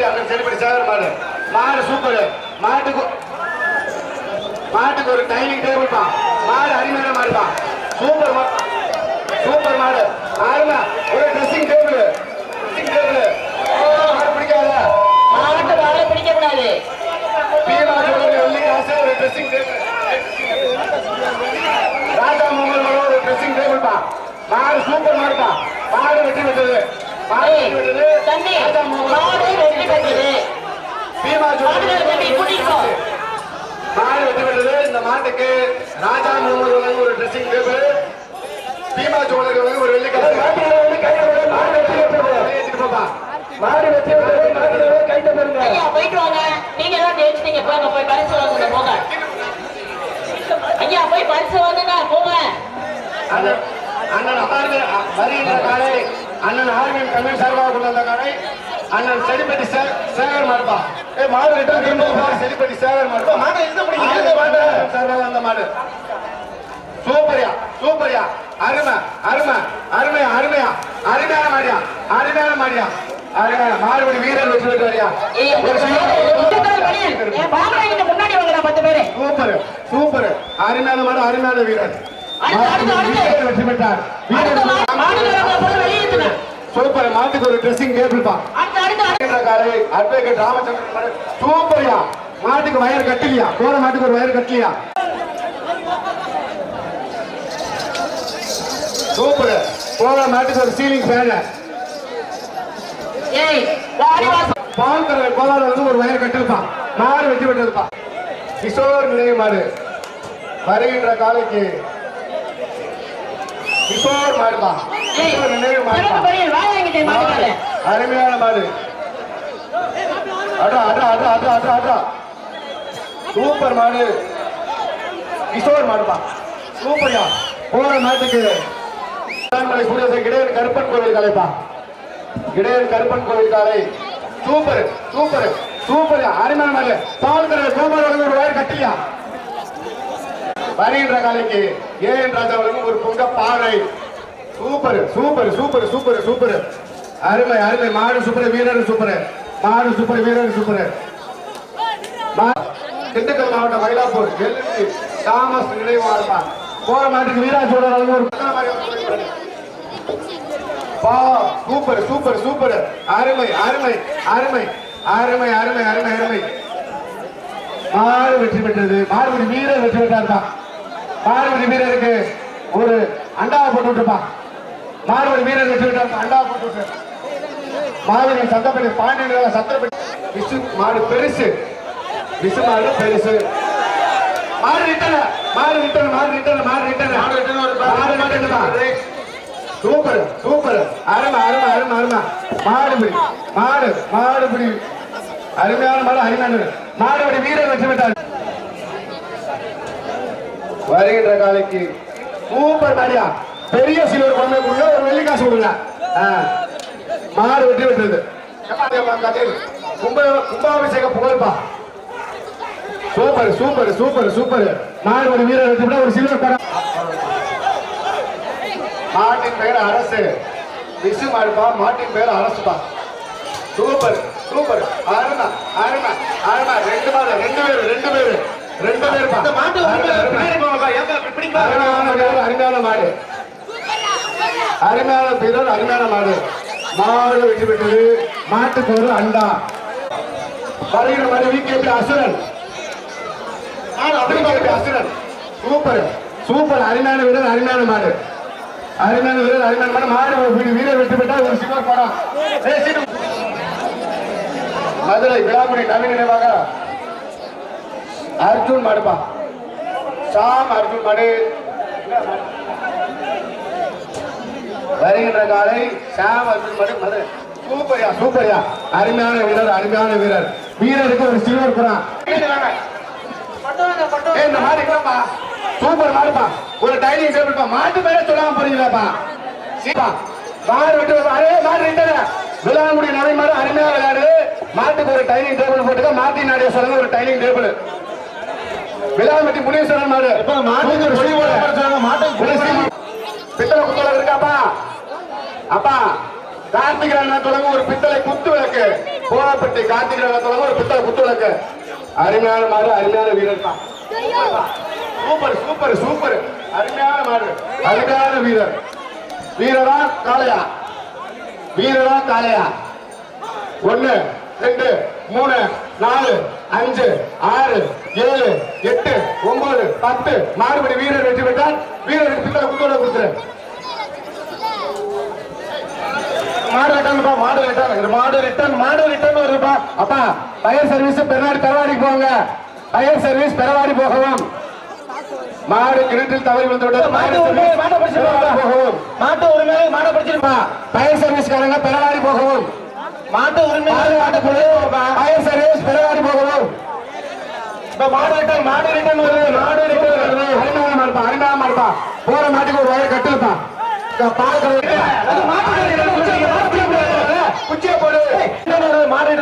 வெட்டி அண்ணன் செடிப்படி சேகர் மாடு மாடு சூப்பர் மாட்டுக்கு மாட்டுக்கு ஒரு டைனிங் டேபிள் தான் மாடு அருமையான மாடு தான் சூப்பர் சூப்பர் மாடு. ஆறுமா ஒரு ட்ரெஸ்ஸிங் டேபிள் ட்ரெஸ்ஸிங் டேபிள் மாடு பிடிக்காத. மாட்டு வாழை பிடிக்க கூடாது. பீமா ஜோடி வெள்ளி காசு ஒரு ட்ரெஸ்ஸிங் டேபிள் ராஜா மோகன் ஒரு ட்ரெஸ்ஸிங் டேபிள் தான் மாடு சூப்பர் மாடு தான் மாடு வெட்டி மாடு விட்டது தம்பி மாடு வெற்றி பெற்றது பீமா மாடு விட்டது இந்த மாட்டுக்கு ராஜா முகமது ஒரு ட்ரெஸ்ஸிங் டேபிள் பீமா ஜோழர் ஒரு வெள்ளி மாடு வெட்டி விட்டது கைட்ட ஐயா போயிட்டு வாங்க நீங்க தான் ஜெயிச்சிட்டீங்க போங்க போய் பரிசு வாங்குங்க போங்க ஐயா போய் பரிசு வாங்குங்க போங்க அண்ணன் அண்ணன் அமர்ந்து வருகின்ற காலை. அண்ணன் ஆர்மியின் தமிழ் சார்பாக கொண்டு வந்த அண்ணன் செடிப்பட்டி சே- சேகர் மாடுப்பா ஏ மாடு ரிட்டர்ன் திரும்ப செடிப்பட்டி சேகர் மாடுப்பா மாடு எந்த பிடிக்கும் மாடு சார்பாக வந்த மாடு. சூப்பரியா சூப்பரியா. அருமை அருமை அருமையா அருமையா. அருமையான மாடியா அருமையான மாடியா. அருமையான மாடுபடி வீரர் பெற்று வரியா முன்னாடி வாங்கடா பத்து பேரு? Super super. அருமையான மாடு அருமையான வீரர். வெற்றி பெற்றார். சூப்பர். மாட்டுக்கு ஒரு ட்ரெஸ்ஸிங் டேபிள். காலை அட்வொகேட் ராமச்சந்திரன். சூப்பர்யா மாட்டுக்கு வயர் கட்டலையா? போற மாட்டுக்கு ஒரு வயர் கட்டலையா? சூப்பர். போற மாட்டுக்கு ஒரு சீலிங் ஃபேன் பால் கரை கோலால வந்து ஒரு வயர் கட்டிருப்பான் மாடு வெட்டி விட்டதுப்பா கிஷோர் நினைவு மாடு. வருகின்ற காலைக்கு கிஷோர் மாடுப்பா ஏய் கிஷோர் நினைவு சிறப்பு மாடுப்பா பணியில் வாய் வாங்கிட்டேன் மாட்டுக்காரன் அருமையான மாடு அடா அடா அடா அடா அடா அடா. சூப்பர் மாடு கிஷோர் மாடுப்பா சூப்பர்யா. போற மாட்டுக்கு. மலை சூரியசை இடையன் கருப்பன் கோவில் காலைப்பா இடையன் கருப்பன் கோவில் காலை சூப்பர் சூப்பர் சூப்பர். அருமையான மாடு ஒரு வயர் கட்டியா? வருகின்ற காலைக்கு ஏஎன் ராஜா வழங்கும் ஒரு பொங்க பாறை. Super super super super super. அருமை அருமை. மாடு சூப்பர் வீரர் சூப்பர். மாடு சூப்பர் வீரர் சூப்பர். மா- திண்டுக்கல் மாவட்டம் மயிலாப்பூர். எல்என்சி தாமஸ் நினைவு மாடுப்பா போற மாட்டுக்கு வீராஜோட ஒரு பா சூப்பர் சூப்பர் சூப்பர். அருமை அருமை அருமை. அருமை அருமை அருமை அருமை. மாறு வெற்றி பெற்றது. மாடுபடி வீரர் வெற்றி பெற்றார்ப்பா மாடுபடி வீரருக்கு ஒரு அண்டாவை போட்டு விட்டுப்பா மாடுபடி வீரர் வெற்றி பெற்றார் அண்டாவை போட்டு விட்டு. மாடுபடி சத்தப்படி பாண்டியன் சத்திரப்படி விசு மாடு பெருசு. விசு மாடு பெருசு. மாடு ரிட்டன மாடு ரிட்டன மாடு ரிட்டன மாடு ரிட்டன மாடு ரிட்டன ஒரு மாடு மாடு சூப்பர் சூப்பர். அருமை அருமை அருமை அருமை. மாடுபிடி மாடு மாடுபிடி அருமையான மாடு அருமையான மாடுபடி வீரர் வெற்றி பெற்றார். வருகின்ற காலைக்கு சூப்பர் தனியா பெரிய சில்வர் குழந்தைக்குள்ள ஒரு வெள்ளி காசு கொடுங்க. மாறு மாடு வெற்றி பெற்றது கும்ப கும்பாபிஷேக புகழ்பா சூப்பர் சூப்பர் சூப்பர் சூப்பர். ஒரு வீரர் வெற்றி ஒரு சில்வர் படம் மாட்டின் பெயர் அரசு. விசு மாடுப்பா மாட்டின் பெயர் அரசுப்பா. Super super. அருணா அருணா அருணா. ரெண்டு மாடு ரெண்டு பேரு ரெண்டு பேரு. ரெண்டு பேருப்பா அருமையான வீரர் அருமையான மாடு. அருமையான வீரர் அருமையான மாடு. மாடு வெற்றி பெற்றது. மாட்டுக்கு ஒரு அண்டா. வருகிற மாடு VKP Asuran. Asuran. Super. Super. அருமையான வீரர் அருமையான மாடு. அருமையான வீரர் அருமையான மாடு. மாடு வீரர் வெற்றி பெற்றால் ஒரு சில்வர் படம். மதுரை விழாமணி நவீன நினைவாக அர்ஜுன் மாடுப்பா சாம் அர்ஜுன் மாடு. வருகின்ற காலை சாம் அர்ஜுன் மடு மது. சூப்பர்யா சூப்பர்யா. அருமையான வீரர் அருமையான வீரர். வீரருக்கு ஒரு சில்வர் புறம் இந்த மாடு இல்லப்பா சூப்பர் மாடுப்பா. ஒரு டைனிங் டேபிள்ப்பா. மாட்டு பேரே சொல்லாம போறீங்களாப்பா? சீப்பா. மாடு விட்டு அரே மாடு ரிட்டன விளையாடக்கூடிய நிலை மாதிரி அருமையா விளையாடு. மாட்டுக்கு ஒரு டைனிங் டேபிள் போட்டுக்க. மாட்டின் நாடைய சொல்லுங்க ஒரு டைனிங் டேபிள். விளையாமட்டி முனீஸ்வரன் மாடு மாட்டுக்கு பொடி போட மாட்டுக்கு பித்தளை குத்தல இருக்காப்பா அப்பா? கார்த்திக் ராணா தொடங்க ஒரு பித்தளை குத்து விளக்கு. போராப்பட்டி கார்த்திக் தொடங்க ஒரு பித்தளை குத்து விளக்கு. அருமையான மாடு அருமையான வீரர் தான். Super super super. அருமையான மாடு அருமையான வீரர். வீரரா காளையா? வீரரா காளையா? ஒண்ணு ரெண்டு மூணு. நாலு அஞ்சு ஆறு ஏழு எட்டு ஒன்பது பத்து. மாறுபடி வீரர் வெற்றி பெற்றால் வீரருக்கு பித்தளை குத்தோட கொடுத்துரு மாடு ரிட்டர்ன்ப்பா மாடு ரிட்டர்ன் மாடு ரிட்டர்ன் மாடு ரிட்டர்ன் வருதுப்பா. அப்பா பயர் சர்வீஸ் பெருநாடு பெறவாடி போங்க. பயர் சர்வீஸ் பெறவாடி போகவும். மாடு கிணற்றில் தவறி வந்து விட்டது. மாடு மாட்டை பிடிச்சு பெறவாடி போகவும். மாட்டு உரிமை மாட்டை பிடிச்சிருப்பா பயர் சர்வீஸ்காரங்க பெறவாடி போகவும். மாட்டு உரிமை மாடு மாட்டு பயர் சர்வீஸ் பெறவாடி போகவும் இப்ப மாடு ரிட்டர்ன் மாடு ரிட்டர்ன் வருது மாடு ரிட்டர்ன் வருது அருமையான மாடுப்பா அருமையான மாடுப்பா போற மாட்டுக்கு ஒரு வயர் கட்டுப்பா பால் அது மாட்டு குச்சியை போடு. மாடு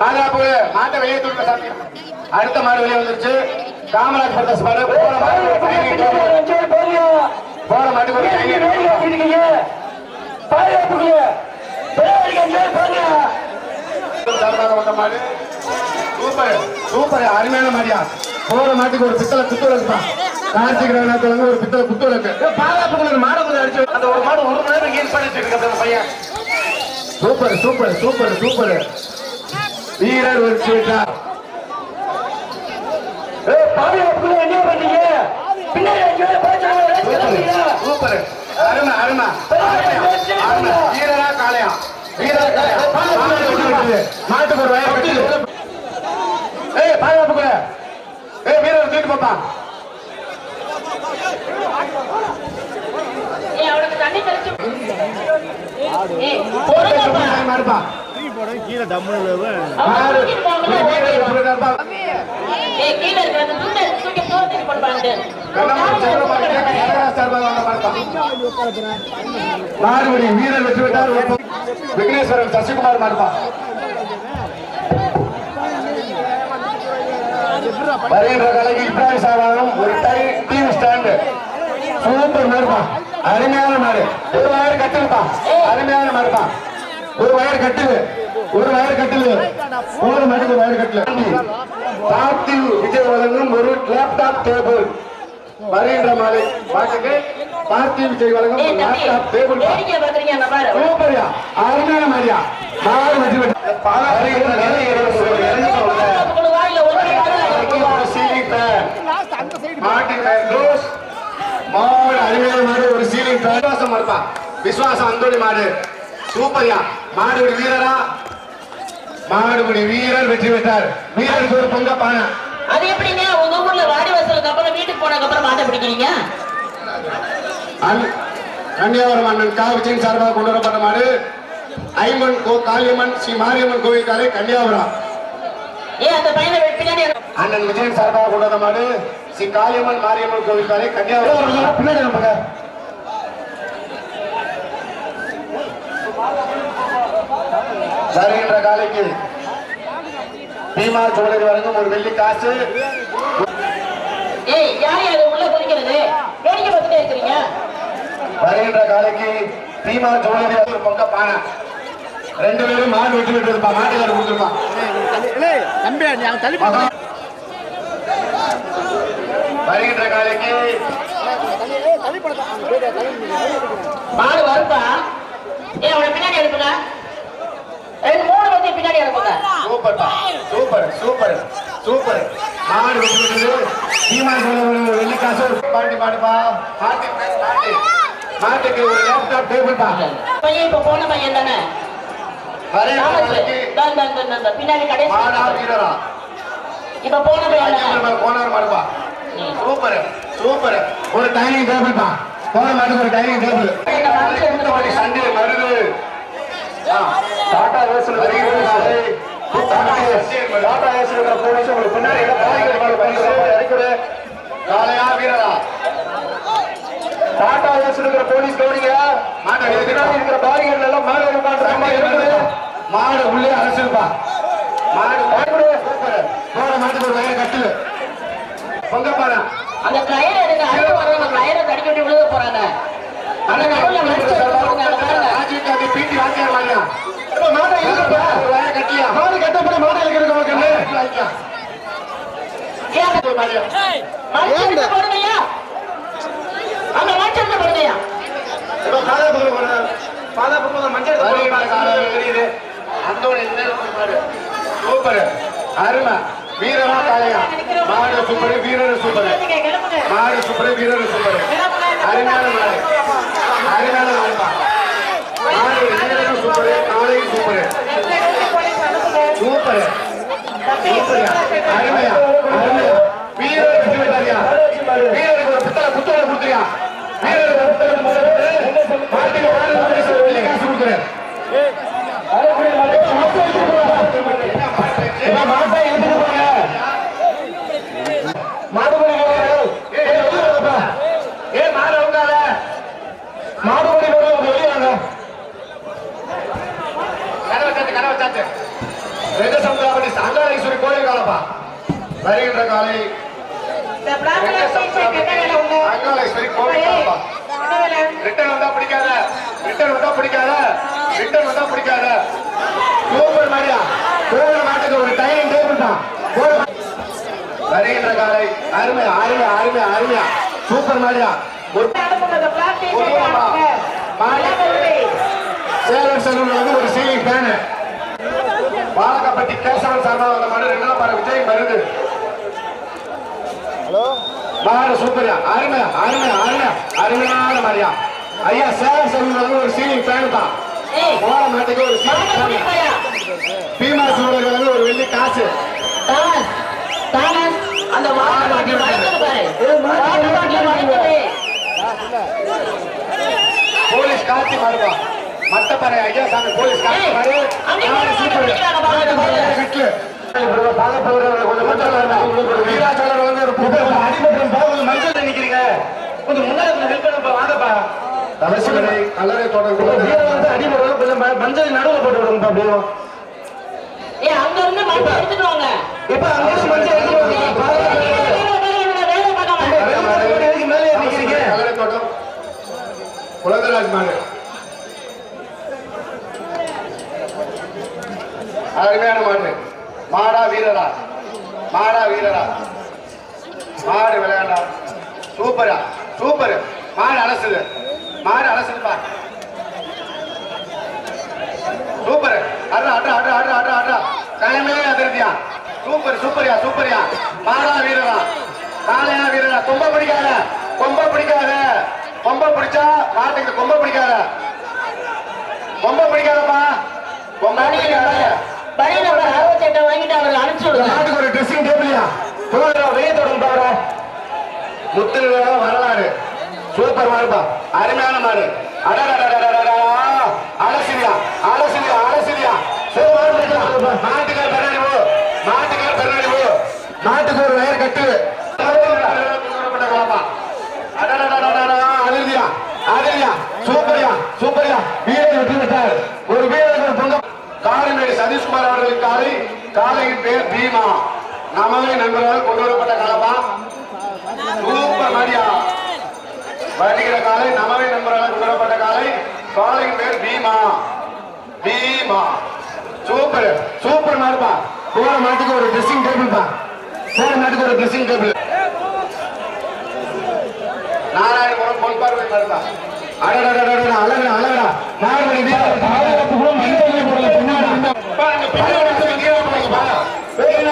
பாதுகாப்பு மாட்டை வெளியே தூக்க சாமி. அடுத்த மாடு வெளியே வந்துருச்சு. காமராஜ் பிரதேஷ் மாடு போற டேபிள். போற மாட்டுக்கு ஒரு சூப்பர் அருமையான மாடியா போற மாட்டுக்கு ஒரு பித்தளை குத்து விளக்குப்பா கார்த்திக் ரங்கநாத் ஒரு பித்தளை குத்து விளக்கு பாதுகாப்புக்குள்ள கொஞ்சம் அடிச்சு அந்த ஒரு மாடு ஒரு மணி நேரம் கேஸ் பண்ணிட்டு இருக்கு பையன் சூப்பர். சூப்பர் சூப்பர் சூப்பர் வீரர் ஒரு சீட்டார் ஏய், என்ன பண்ணீங்க சூப்பர் அருமை அருமை அருமை வீரரா காளையா வீரரா காளையா மாடு வெட்டி விட்டது. மாட்டுக்கு ஒரு வயல் கட்டி ஏய் பாதுகாப்புக்குள்ள ஏய் வீரர் தூக்கி பாப்பா ஏய், அவனுக்கு தண்ணி தெளிச்சு ஏய், பொறுங்கப்பா. மாடுப்பா அவன் மாடு தூக்கிட்டு போங்க. வீரர் வீரர்ப்பா. ஏய், கீழே இருக்கிற அந்த துண்டை தூக்கி தூரத்துக்கு போடுவாங்க. கண்ணம்மா வீரர் வெற்றி பெற்றார். விக்னேஸ்வரன் சசிகுமார் மாடுப்பா வருகின்ற கலைக்கு இப்ராஹிம் சாபானும் ஒரு டீம் டிவி ஸ்டாண்டு. சூப்பர் மாடுப்பா அருமையான மாடு. ஒரு வயர் கட்டுப்பா அருமையான மாடுப்பா ஒரு வயர் கட்டுது ஒரு வயர் கட்டுது மூணு மணிக்கு வயர் கட்டுல விஜய் வழங்கும் ஒரு லேப்டாப் டேபிள் வருகின்ற மாலை மாட்டுக்கு பார்த்திவ் விஜய் வழங்கும் லேப்டாப் டேபிள். சூப்பர்யா. அருமையான மாடியா மாடு வெற்றி மாடு அருமையான மாடு ஒரு சீலிங் விசுவாசம் இருப்பா விசுவாசம் அந்தோடி மாடு. சூப்பர்யா. மாடுபடி வீரரா. மாடுபடி வீரர் வெற்றி பெற்றார். வீரருக்கு ஒரு பொங்க பானை அது எப்படிங்க? உங்க ஊர்ல வாடி வாசலுக்கு அப்புறம் வீட்டுக்கு போனதுக்கு அப்புறம் மாட்டை பிடிக்கிறீங்க? கன்னியாகுமரி அண்ணன் கா விஜயன் சார்பாக கொண்டு வரப்பட்ட மாடு ஐமன் கோ காளியம்மன் ஸ்ரீ மாரியம்மன் கோவில் காலை கன்னியாகுமரா ஏய் அந்த பையனை பின்னாடி அண்ணன் விஜயன் சார்பாக கொண்டு வந்த மாடு ஸ்ரீ காளியம்மன் மாரியம்மன் கோவில் காலை பின்னாடி நமக்கு வருகின்ற காலைக்கு பீமா சோழர் வழங்கும் ஒரு வெள்ளி காசு. வருகின்ற காலைக்கு பீமா சோழர் ஒரு பொங்க பானை. ரெண்டு பேரும் மாடு வெட்டி விட்டு இருப்பா மாட்டுக்காரர் கொடுத்துருப்பான் வருகின்ற காலைக்கு மாடு வருப்பா ஏய் அவனை பின்னாடி அனுப்புங்க ரெண்டு மூணு வந்து பின்னாடி அனுப்புங்க சூப்பர் சூப்பர் சூப்பர் சூப்பர். மாடு வெட்டி விட்டது பீமா சோழர் ஒரு வெள்ளி காசு. ஒரு பாட்டி மாடுப்பா பாட்டி பாட்டி. மாட்டுக்கு ஒரு லேப்டாப் டேபிள் பா. பையன் இப்ப போன பையன் தானே. பின்னாடி கடைசி இப்ப போன பையன்? போனார் மாடுப்பா சூப்பர் சூப்பர். ஒரு டைனிங் டேபிள் பா. போன மாட்டுக்கு ஒரு dining table Sunday Marudhu Tata ஏசல் வருகிறது. டாடா ஏசல் போலீஸ் உங்களுக்கு பின்னாடி காலையா வீரரா? டாடா ஏசல் இருக்கிற போலீஸ் கவனிங்க. பின்னாடி இருக்கிற பாதிகள் எல்லாம் மாடு உள்ளே அரசிருப்பா மாடு பயப்படு. போற மாட்டுக்கு ஒரு வயல் கட்டு. பொங்கப்பாடா அந்த கயிறு எடுங்க. அடுத்து வரவங்க கயிறை தடிக்க விட்டு விழுக போறாங்க. அந்த நடுவுல எப்படி மாடு இழுக்கிறது உனக்கு சூப்பர். அருமை. வீரமா காலையா மாடு சூப்பர் வீரர் சூப்பர். மாடு சூப்பர் வீரர் சூப்பர். அருமையான மாடு. அருமையான மாடுப்பா. மாடு சூப்பர். காலையும் சூப்பர். சூப்பர் சூப்பர் அருமையா அருமையா. வீரர் வெற்றி பெற்றாரியா வீரருக்கு ஒரு புத்தக புத்தகம் கொடுத்துறியா வீரருக்கு ஒரு புத்தகம் கொடுத்து மாட்டுக்கு மாடு பரிசு வெள்ளி காசு கொடுக்குறேன். மாட்டை எடுத்துட்டு போங்க. மாடுபடி வீரர்கள், ஏய், வெளியே வாப்பா. ஏ மாடு உங்காத மாடுபடி வீரர்கள் வெளியே வாங்க. கதவை சாத்து கதவை சாத்து அங்காளீஸ்வரி கோயில் காலப்பா. வருகின்ற காலை அங்காளீஸ்வரி கோயில் காலப்பா. ரிட்டர்ன் வந்தா பிடிக்காத ரிட்டர்ன் வந்தா பிடிக்காத ரிட்டர்ன் வந்தா பிடிக்காத. சூப்பர் மாரியா போகிற மாட்டுக்கு ஒரு டைனிங் டேபிள் தான். வருகின்ற காலை அருமை அருமை அருமை அருமையா சூப்பர் மாரியா செல்வன் வந்து ஒரு சீலிங் ஃபேனு. பாலகப்பட்டி கேசவன் சார்பாக வந்த மாடு ரெண்டாம் பாரு விஜய் வருது மாடு சூப்பரியா. அருமையா அருமையா அருமையா அருமையான மாரியா. ஐயா செல்வன் வந்து ஒரு சீலிங் ஃபேனு தான். போற மாட்டுக்கு ஒரு சீலிங் ஃபேனு பீமா சூழல் வந்து ஒரு வெள்ளி காசு. அந்த பாட்டில் வளைக்கிறது போலீஸ் காட்சி மாறுபா மட்டப்பறை ஐயா சாமி போலீஸ் மாடு மஞ்சள் மஞ்சள் மஞ்சள் நடுவில் போட்டு விடுங்கப்பா அப்படியே அங்க இருந்து மண்ணை எடுத்துட்டு வாங்க இப்ப அங்கே மஞ்சள் எடுத்து வாங்க. பாருங்க. வேலை பார்க்க மாட்டேன் வெறும் மஞ்சள் போட்டு எதுக்கு மேலே ஏறி நிக்கிறீங்க கல்லறை தோட்டம் குலந்தராஜ் மாடு அருமையான மாடு. மாடா வீரரா. மாடா வீரரா. மாடு விளையாண்டா சூப்பரா. சூப்பர். மாடு அலசுது. மாடு அலசுதுப்பா. சூப்பர். அட்ரா அட்ரா அட்ரா அட்ரா அட்ரா அட்ரா. கிளம்பிலே அதிருதியா சூப்பர் சூப்பரியா சூப்பரியா. மாடா வீரரா. மாலையா வீரரா. கொம்ப பிடிக்காத. கொம்ப பிடிக்காத. கொம்ப பிடிச்சா மாட்டுக்கு கொம்ப பிடிக்காத. கொம்ப பிடிக்காதப்பா. கொம்ப பிடிக்காத. பழைய நம்பர் அறுபத்தி எட்டை வாங்கிட்டு அனுப்பிச்சு விடுங்க. மாட்டுக்கு ஒரு ட்ரெஸ்ஸிங் டேபிள்யா வெளியே தொடர்ந்து பாரு முத்து வரலாறு. சூப்பர் மாடுப்பா. அருமையான மாடு. அடடடடடடடா. அலசிலியா அலசிலியா அலசிலியா சூப்பர் மாடு மாட்டுக்கு பெருநடிவு மாட்டுக்கு பெருநடிவு மாட்டுக்கு ஒரு வயர் கட்டு அதிர்தியா அதிர்தியா சூப்பரியா சூப்பரியா வீரர் வெற்றி பெற்றார் ஒரு வீரர் பொங்க காரைமேடு சதீஷ்குமார் அவர்களின் காலை பேர் பீமா. நமது நண்பர்கள் கொண்டு வரப்பட்ட காலமா சூப்பர் மாடியா வருகிற காலை நமவே நண்பர்களால் கொண்டு வரப்பட்ட காலை காலையின் பேர் பீமா. பீமா. சூப்பர். சூப்பர் மாடுப்பா. போற மாட்டுக்கு ஒரு ட்ரெஸ்ஸிங் டேபிள் பா. போற மாட்டுக்கு ஒரு ட்ரெஸ்ஸிங் டேபிள் நாராயணபுரம் பொன்பார்வை மாடுப்பா. அழகா அழகா போடல பின்னாடி பா, அங்க பின்னாடி வந்து இங்கே போடுங்கப்பா. ஏய், என்ன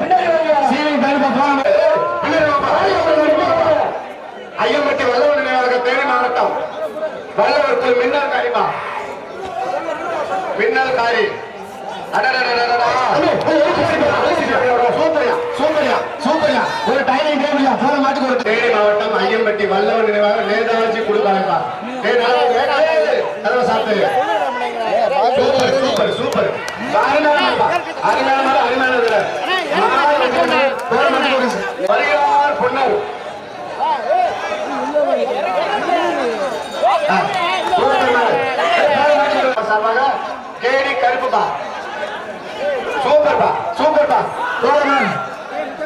பண்ணுறீங்க? சீலிங் பேருப்பா, போங்க. பின்னாடி வாப்பா. ஐயம்பட்டி வல்லவர் நினைவாக தேனி மாவட்டம் வல்லவர் மின்னல் காரிமா? மின்னல் காரி. ஒரு டைனிங் டேபிள்யா, போற மாட்டுக்கு ஒரு தேனி மாவட்டம் ஐயம்பட்டி வல்லவன் நினைவாக நேதாஜி கொடுத்தாங்கப்பா சூப்பர் சூப்பர் சூப்பர் அருமையான வருகிறார் பொன்னர் சார்பாக கேடி கருப்புப்பா சூப்பர்ப்பா சூப்பர்ப்பா சூப்பர்மேன்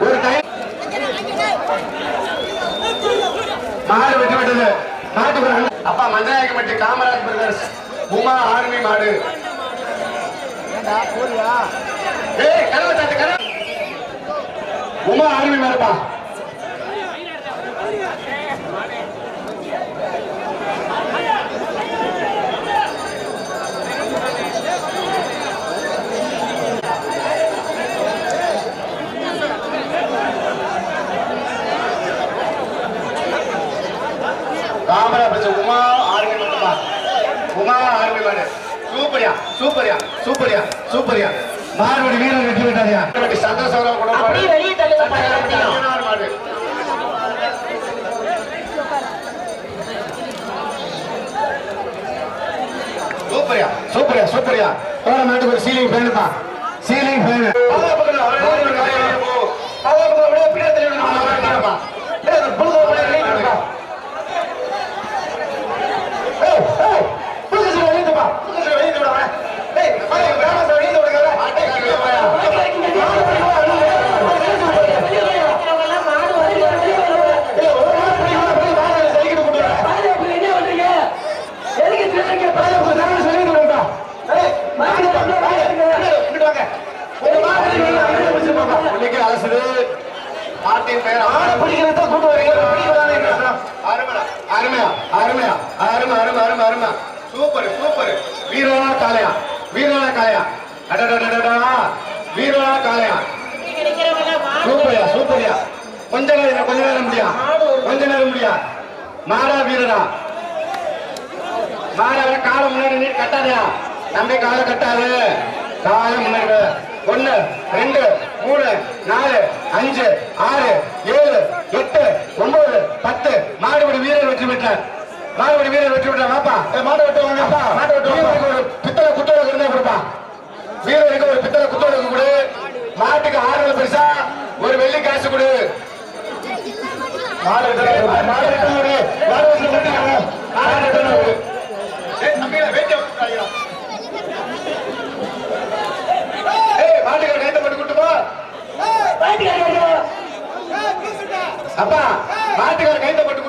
ஒரு டைம் மாடு வெட்டி விட்டது மாட்டுக்கு அப்பா மஞ்சநாயக்கம்பட்டி காமராஜ் பிரதர்ஸ் உமா ஆர்மி மாடு ஏய் கதவை உமா அருமை மேலப்பா காமராபுரம் உமா ஆர்மி மட்டுமா உமா ஆர்மி மாடு சூப்பரியா சூப்பரியா சூப்பரியா சூப்பரியா மாறுபடி வீரர் வெற்றி பெற்றாரியா சந்தோஷம் கூட அப்படியே வெளியே தள்ளுங்க மாடு சூப்பரியா சூப்பரியா சூப்பரியா. போற மாட்டுக்கு ஒரு சீலிங் ஃபேனுப்பா சீலிங் ஃபேன் அரசு மாட்டின் பெயர் அருமையா அருமையா அருமையா அருமை அருமை அருமை அருமை சூப்பர் சூப்பர் வீரனா காளையா வீரனா காளையா அடடடடடா வீரனா காளையா சூப்பரியா சூப்பரியா கொஞ்ச நேரம் கொஞ்ச நேரம் முடியா கொஞ்ச நேரம் முடியா மாடா வீரரா மாடா காலை முன்னாடி நீ கட்டாதயா நம்பி காலை கட்டாது காலை முன்னாடி வை. ஒண்ணு ரெண்டு மூணு நாலு அஞ்சு ஆறு ஏழு எட்டு ஒன்பது பத்து மாடுபடி வீரர் வெற்றி பெற்றார் மாடுபடி வீரர் வெற்றி பெற்றார் வாப்பா. ஏய், மாடு வெட்டு வாங்கப்பா மாடு வெட்டு வாங்க ஒரு பித்தளை குத்தோட இருந்தா கொடுப்பா. வீரருக்கு ஒரு பித்தளை குத்தோட கொடு. மாட்டுக்கு ஆறுதல் பெருசா. ஒரு வெள்ளி காசு கொடு. மாடு வெட்டு மாடு வெட்டு மாடு வெட்டு மாடு வெட்டு ஏய் தம்பிகளா வேண்டிய வந்துட்டாங்க ஏய் மாட்டுக்கு கைத்த போட்டு கூட்டு போ அப்பா மாட்டுக்கார கைத்த போட்டு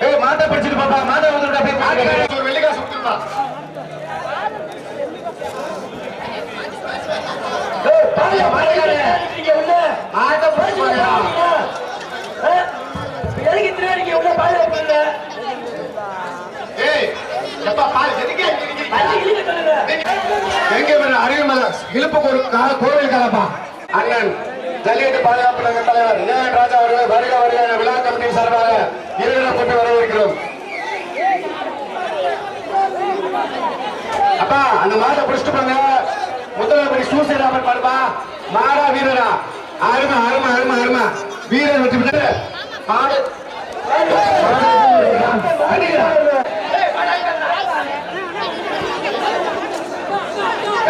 ஏய் மாட்டை பிடிச்சிட்டு பாப்பா மாட்டை வந்துட்டு அப்படியே மாட்டுக்கார ஒரு வெள்ளி காசு கொடுத்துருப்பா. ஏய் பாருங்க மாட்டுக்கார. மாட்டை பிடிச்சிட்டு ஏய் எப்பா பால் எதுக்கு எங்க அறிவுமலை இழுப்புக்கு ஒரு கோவில் கலப்பா. அண்ணன் ஜல்லிக்கட்டு பாதுகாப்பு நகர தலைவர் ஏன் ராஜா அவர்கள் வருக வருக என விழா கமிட்டி சார்பாக இருவரும் கொண்டு வரவேற்கிறோம். அப்பா அந்த மாட்டை பிடிச்சிட்டு போங்க. முதலப்படி சூசைராமன் பாருப்பா மாடா வீரரா. அருமை அருமை அருமை அருமை. வீரர் வெற்றி பெற்று மாடு அடிக்கிறா.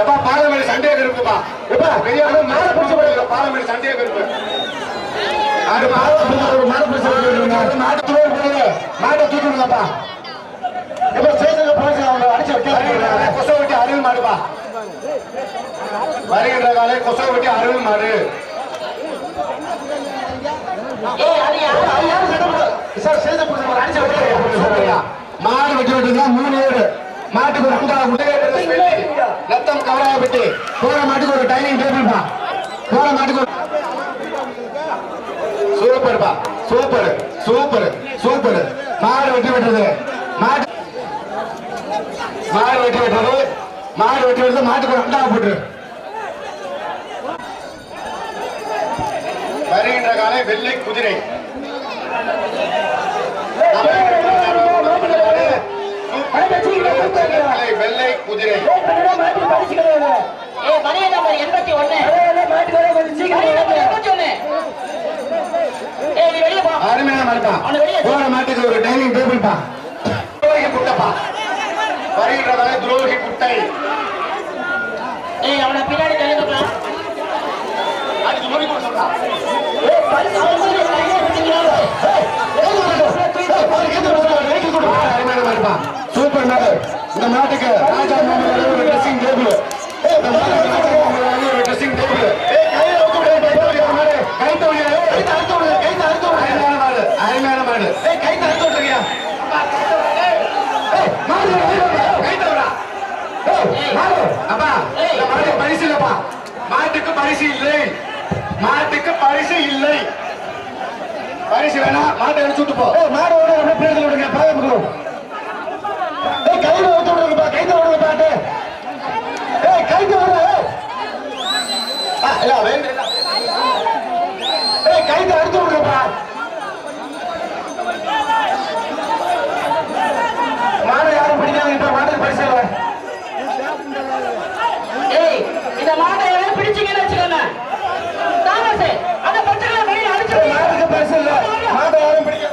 எப்பா பாலமேடு சண்டையே இருக்குப்பா. எப்பா பெரிய மாலை பிடிச்ச போய் பாலமேடு சண்டையே இருக்கு. அது மாலை பிடிச்ச மாட்டு தூரம் போடுங்க மாட்டை தூக்கிடுங்கப்பா எப்ப சேதுங்க போச்சு அவங்க அடிச்சு வைக்க கொச வெட்டி அருள் மாடுப்பா. வருகின்ற காலை கொச வெட்டி அருள் மாடு. மாடு வெட்டி விட்டுருந்தா மூணு ஏழு மாட்டுக்கு ஒரு அண்டா முட்டையை ரத்தம் கவராய விட்டு போற மாட்டுக்கு ஒரு டைனிங் டேபிள் பா. போற மாட்டுக்கு ஒரு சூப்பர் பா. சூப்பர். சூப்பர். சூப்பர். மாடு வெட்டி விட்டுறது. மாடு மாடு வெட்டி விட்டுறது. மாடு வெட்டி விடுறது மாட்டுக்கு ஒரு அண்டா போட்டு வருகின்ற காலை வெள்ளை குதிரை. வெள்ளை குதிரை ஏ மணிய நம்பர் எண்பத்தி ஒண்ணு ஏ நீ வெளியே போ அருமையான மாட்டா போற மாட்டுக்கு ஒரு டைனிங் டேபிள் பா துரோகி குட்டப்பா வருகின்ற காலை துரோகி குட்டை ஏய் அவனை பின்னாடி தள்ளிக்கலாம் அடிச்சு நோக்கி கொடுத்துடா சூப்பர் மேடு இந்த மாட்டுக்கு ராஜா மாமன் ஒரு ட்ரெஸ்ஸிங் டேபிள். இந்த மாட்டுக்கு ராஜா மாமன் ஒரு ட்ரெஸ்ஸிங் டேபிள். பரிசு இல்லை. மாட்டுக்கு பரிசு இல்லை. பரிசு வேணா மாட்டை எடுத்து விட்டு போ. மாடு அப்படியே விடுங்க பாதுகாப்பு ஏய் கையில ஊத்து விடுங்கப்பா கையில விடுங்க பாட்டு ஏய் கையில விடுங்க ஏய். ஆ, இல்ல வேண்டாம் இல்ல. ஏய் கையில அடிச்சு விடுங்கப்பா மாடு யாரும் பிடிக்காங்க இப்ப மாட்டுக்கு பரிசு இல்லை ஏய் இந்த மாட்டை யாரும் பிடிச்சீங்கன்னு வச்சுக்கோங்க தாமஸ் அந்த பச்சைகளை வெளியில அடிச்சு ஏய், மாட்டுக்கு பரிசு இல்ல மாட்டை யாரும் பிடிக்க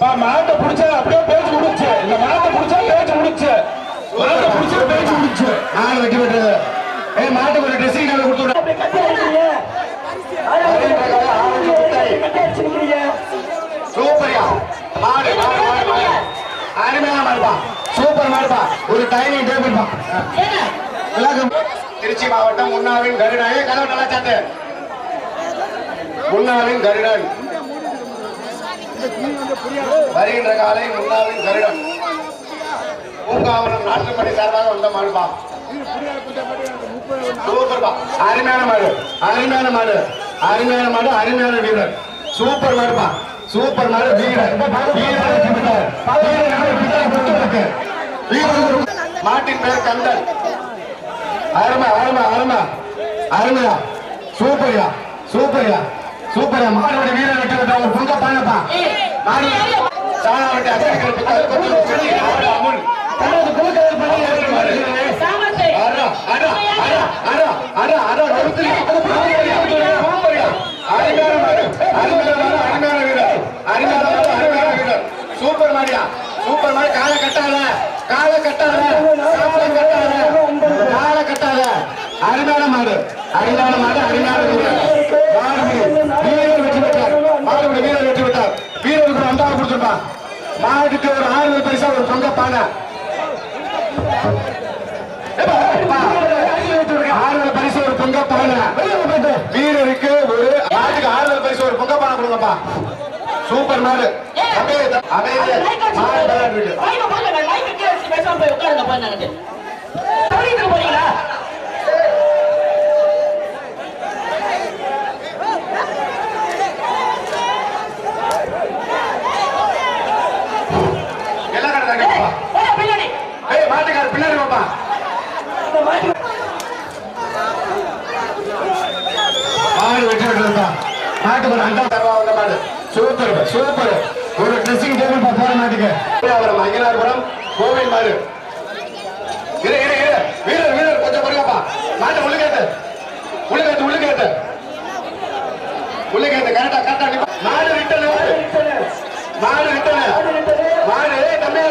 பா, மாட்டை பிடிச்சா அப்படியே பேச்சு முடிச்சு இந்த மாட்டை பிடிச்சா பேச்சு முடிச்சு மாட்டை பிடிச்சா பேச்சு முடிச்சு மாடு வெட்டி விட்டுறது ஏய் மாட்டுக்கு ஒரு ட்ரெஸ்ஸிங் கார்டு கொடுத்து விடு அப்படி கட்டி அடிக்கிறீங்க கட்டி அடிச்சிருக்கீங்க சூப்பர்யா மாடு மாடு மாடு மாடு அருமையான மாடுப்பா சூப்பர் மாடுப்பா ஒரு டைனிங் டேபிள் பா ஏங்க உலகம் திருச்சி மாவட்டம் உண்ணாவின் கதவு நல்லா சாத்து. முன்னாளின் கருடன் வருகின்ற காலை முன்னாளின் கருடன் பூங்காவனம் நாட்டுப்படை சார்பாக வந்த மாடுபா சூப்பர்பா அருமையான மாடு அருமையான மாடு அருமையான மாடு அருமையான வீரர். சூப்பர் மாடுபா சூப்பர் மாடு வீரர். வீரர் மாட்டின் பேர் கந்தன். அருமை அருமை அருமை. அருமையா. சூப்பர்யா. சூப்பர்யா. சூப்பர்யா. மாடுபடி வீரர் வெற்றி பெற்றார். புங்க ஏய். மாடு. சாணாவட்டி மாடு அமுல். கண்ணாடி குழுக்கள் தாமஸ் அரா, அரா, அரா, அரா, அரா, அரா, வீரர். சூப்பர் மாடியா. சூப்பர் மாடு. காலை கட்டாத. காலை கட்டாத. காலை கட்டாத. அருமையான மாடு அருமையான மாடு அருமையான வீரர் வெற்றி பெற்றார் மாடு வீரர் வெற்றி பெற்றார் வீரருக்கு ஒரு அண்டாவை கொடுத்துருப்பான் மாட்டுக்கு ஒரு ஆறுதல் பரிசா ஒரு பொங்க பானை ஆறுதல் பரிசு ஒரு பொங்க பானை வீரருக்கு ஒரு மாட்டுக்கு ஆறுதல் பரிசு ஒரு பொங்க பானை கொடுங்கப்பா சூப்பர் மாடு அமைதி அமைதி மாடு விளையாட்டு இருக்கு மைக்க போடுங்க மைக்க கீழே வச்சு பேசாம போய் உட்காருங்க போய் நாங்க தவிர்த்து போறீங்களா எல்லாம் கடந்தாங்கப்பா போடா பின்னாடி ஏய் மாட்டுக்கார பின்னாடி வாப்பா மாடு வெற்றி விட்டுருப்பா மாட்டுக்கு ஒரு அண்டா தரவா வந்த மாடு சூப்பர் சூப்பர் ஒரு ட்ரெஸ்ஸிங் டேபிள் பா போற அவரம் அங்கிலாபுரம் கோவில் மாடு இரு இரு இரு. வீரர் வீரர் கொஞ்சம் பொறுங்கப்பா மாட்டு உள்ளுக்கேத்து. உள்ளுக்கேத்து உள்ளுக்கேத்து. உள்ளுக்கேத்து கரெக்டா கரெக்டா. மாடு ரிட்டனு மாடு ரிட்டனு மாடு தம்பி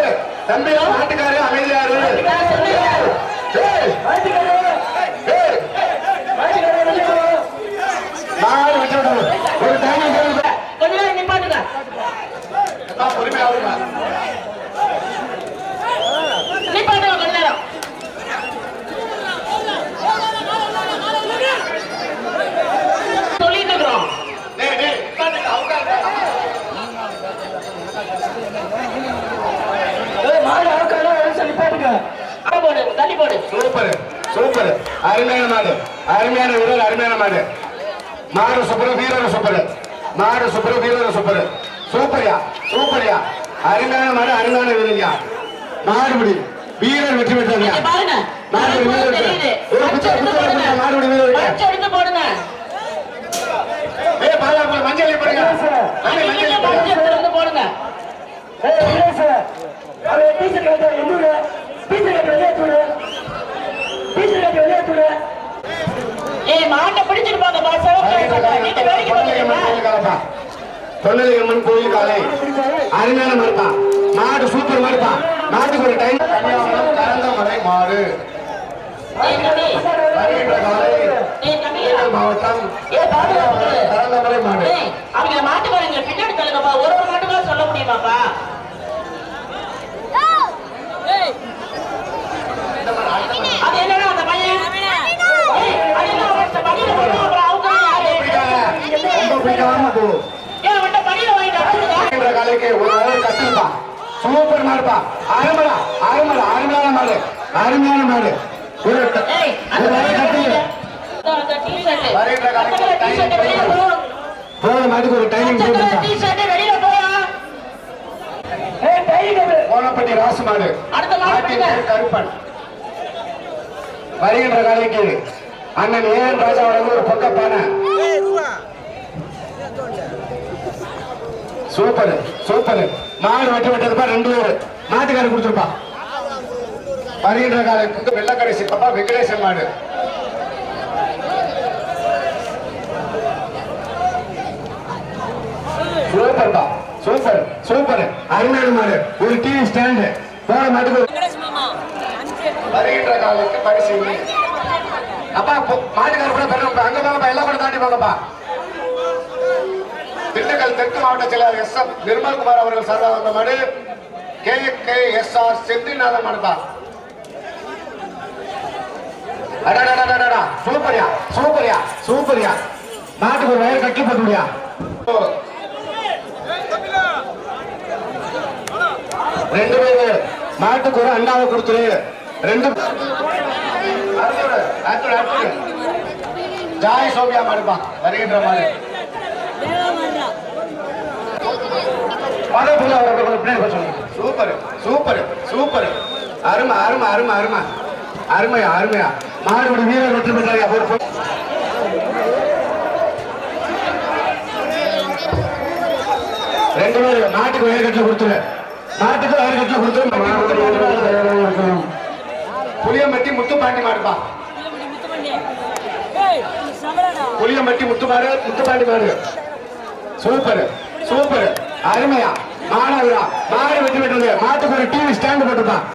தம்பி மாட்டுக்காரு அமைதியாரு நான் சொன்னேன் ஏய், ஏய், மாடு விட்டு விடு. ஒரு டைம் கொஞ்ச நேரம் நிப்பாட்டுங்க பொறுமையா வருமா நிப்பாட்டுங்க கொஞ்ச நேரம் சொல்லிட்டு இருக்கிறோம் டேய் டேய் உட்காருங்க, உட்காருங்க. மாடு அவுக்கான நிப்பாட்டுங்க அங்க போடு தள்ளி போடு சூப்பர் சூப்பர். அருமையான மாடு அருமையான வீரர் அருமையான மாடு. மாடு சூப்பர் வீரர் சூப்பர். மாடு சூப்பர் வீரர் சூப்பர். சூப்பர்யா சூப்பர்யா. அருமையான மாடு அருமையான வீரர்யா. மாடுபடி வீரர் வெற்றி பெற்றாங்க மாடு வீரர் போடுங்க மாடுபடி வீரர் பாலா மஞ்சள் போடுங்க. மஞ்சள் டீச்சர் கட்ட தொழிலம்மன் கோயில் காலை. அருமையான மருப்பா மாடு சூப்பர் மருப்பா மாட்டுக்கு ஒரு டைம். கன்னியாகுமரம் கரந்தமலை மாடு. ஏய் தம்பி வருகின்ற காலை மாவட்டம். ஏய் பாதுகாப்பு கரந்தமலை மாடு. அவங்க மாட்டுக்காரங்க பின்னாடி தள்ளுங்கப்பா. ஒரு ஒரு சொல்ல முடியுமாப்பா? அது என்னடா அந்த பையன் சூப்பர் மாடுப்பா அருமலா அருமலா அருமையான மாடு அருமையான மாடு ஏய், அந்த ஒரு டைமிங் ராசுமாடு அடுத்த மாடு கருப்பன். வருகின்ற காலைக்கு அண்ணன் ஏன் ராஜா வழங்கும் ஒரு பக்க பானை சூப்பர் சூப்பர். மாடு வெட்டி விட்டதுப்பா ரெண்டு பேரு. நாட்டுக்காரர் கொடுத்துருப்பா. வருகின்ற காலைக்கு வெள்ளக்கடை சித்தப்பா வெங்கடேசன் மாடு. சூப்பர்ப்பா சூப்பர் சூப்பர். அருமையான மாடு ஒரு டிவி ஸ்டாண்டு போன மாட்டுக்கு வருகின்ற காலத்துக்கு பரிசு இல்லை. அப்பா மாட்டுக்கார கூட பெரும் அங்க போங்கப்பா எல்லாம் கூட தாண்டி போங்கப்பா திண்டுக்கல் தெற்கு மாவட்ட செயலாளர் எஸ் எம் நிர்மல்குமார் அவர்கள் சார்பாக வந்த மாடு K K S R Senthilnathan மாடுப்பா அடடடடடடா சூப்பர்யா சூப்பர்யா சூப்பர்யா. மாட்டுக்கு ஒரு வயர் கட்டி போட்டுடியா ரெண்டு பேரு மாட்டுக்கு ஒரு அண்டாவை கொடுத்துரு. ரெண்டு. ஜாய் சோபியா மாடுப்பா வருகின்ற மாதிரி சூப்பர் சூப்பர் சூப்பர். அருமை அருமை அருமை அருமை. அருமையா அருமையா. வீரர் வெற்றி ஒரு ரெண்டு பேரும் நாட்டுக்கு வயர் கொடுத்துரு. நாட்டுக்கு கொடுத்துரு. புளியம்பட்டி முத்துப்பாண்டி மாடுப்பா புளியம்பட்டி முத்துமாடு முத்துப்பாண்டி மாடு. Super super. அருமையா. மாணவரா மாடு வெற்றி பெற்றது மாட்டுக்கு ஒரு டிவி ஸ்டாண்ட் போட்டுப்பான்